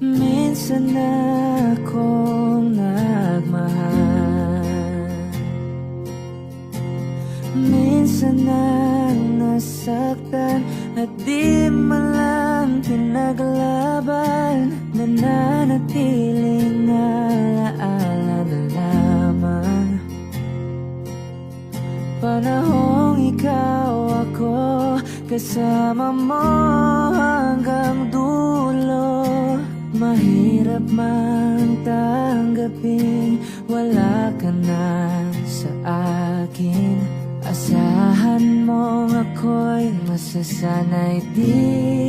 Minsan akong nagmahal. Minsan nang nasaktan At di man lang pinaglaban Nananatiling alaala na lamang. Panahong ikaw ako Kasama mo Mahirap mang tanggapin Wala ka na sa akin. Asahan mong ako'y masasanay din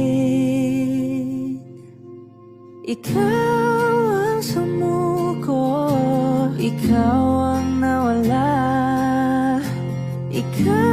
Ikaw ang sumuko Ikaw ang nawala. Ikaw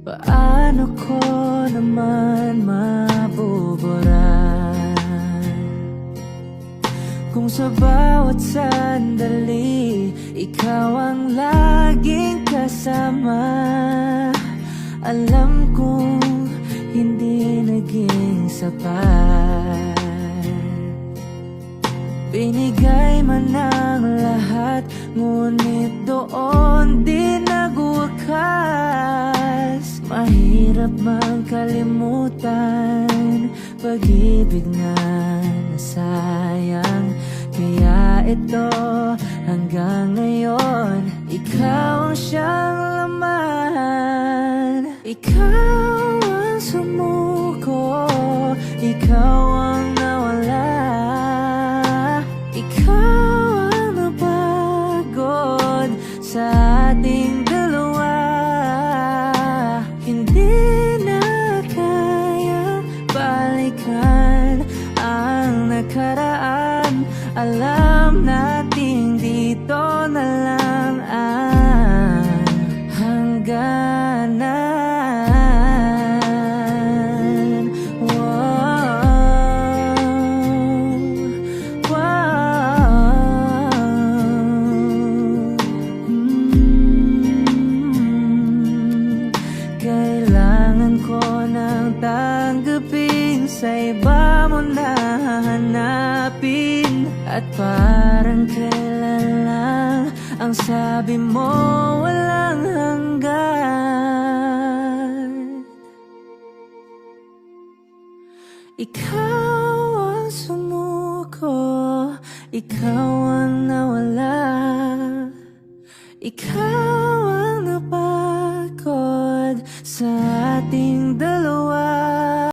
Paano ko naman mabubura Kung sa bawat sandali Ikaw ang laging kasama. Alam kong hindi naging sapat. Binigay man ang lahat Ngunit doon Mahirap mang kalimutan Pag-ibig na nasayang. Kaya ito hanggang ngayon Ikaw ang siyang laman. Ikaw ang sumuko. Ikaw nakaraan Alam nating dito na lang ang hangganan. Wow. Wow. Mm. Kailangan ko ng tanggapin Sa iba mo na At parang kailan Ang sabi mo walang hanggan. Ikaw ang sumuko, ikaw ang nawala. Ikaw ang napagod sa ating dalawa